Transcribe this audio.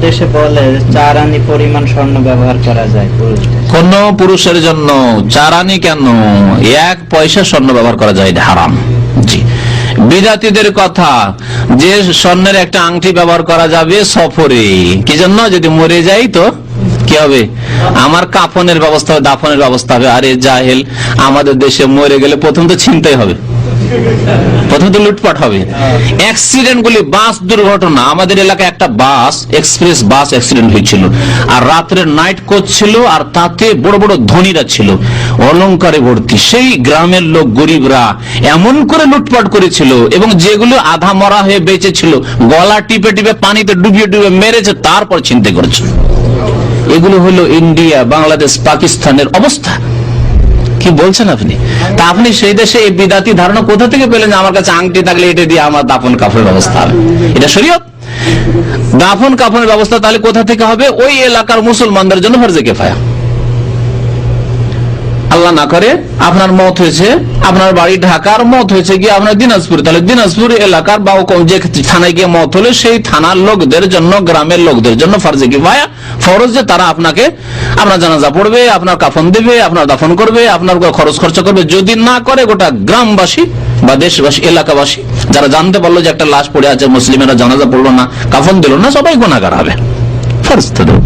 দেশে বলে চার আনি পরিমাণ স্বর্ণ ব্যবহার করা যায় কোন পুরুষের জন্য চারানি কেন? এক পয়সা স্বর্ণ ব্যবহার করা যায় হারাম। জি। বিদাতিদের কথা, যে স্বর্ণের একটা আংটি ব্যবহার করা যাবে সফরে, কি জন্য? যদি মরে যাই তো কি হবে? আমার কাফনের ব্যবস্থা দাফনের ব্যবস্থা হবে। আরে জাহেল, আমাদের দেশে মরে গেলে প্রথম তো চিন্তাই হবে। প্রথম তো লুটপাট হবে। অ্যাক্সিডেন্ট গুলি, বাস দুর্ঘটনা। আমাদের এলাকায় একটা বাস এক্সপ্রেস বাস অ্যাক্সিডেন্ট হয়েছিল। আর রাত্রে নাইট কোচ ছিল আর তাতে বড় বড় ধনীরা ছিল। অলংকারে ভর্তি। সেই গ্রামের লোক গরিবরা এমন করে লুটপাট করেছিল এবং যেগুলো আধা মরা হয়ে বেঁচে ছিল, গলা টিপে টিপে পানিতে ডুবিয়ে ডুবিয়ে মেরেছে, তারপর চিন্তা করেছিল এগুলো হলো ইন্ডিয়া, বাংলাদেশ, পাকিস্তানের অবস্থা। কি বলছেন আপনি? তা আপনি সেই দেশে এই বিদাতি ধারণা কোথা থেকে পেলেন যে আমার কাছে আংটি থাকলে এটা দিয়ে আমার দাফন কাফনের ব্যবস্থা হবে? এটা শরীয়ত। দাফন কাফনের ব্যবস্থা তাহলে কোথা থেকে হবে? ওই এলাকার মুসলমানদের জন্য ফরজে কেফায়া। আল্লাহ না করে, আপনার মত হয়েছে, আপনার বাড়ি ঢাকার মত হয়েছে গিয়ে আপনার দিনাজপুর। তাহলে দিনাজপুর এলাকার বা যে থানায় গিয়ে মত হলে সেই থানার লোকদের জন্য, গ্রামের লোকদের জন্য ফরজে কি ভায়া ফরজ যে তারা আপনাকে, আপনার জানাজা পড়বে, আপনার কাফন দেবে, আপনার দাফন করবে, আপনার খরচ খরচা করবে, যদি না করে গোটা গ্রামবাসী বা দেশবাসী, এলাকাবাসী, যারা জানতে পারল যে একটা লাশ পড়ে আছে, মুসলিমেরা জানাজা পড়ল না, কাফন দিল না, সবাই গোনাগার হবে ফরজ তাদের।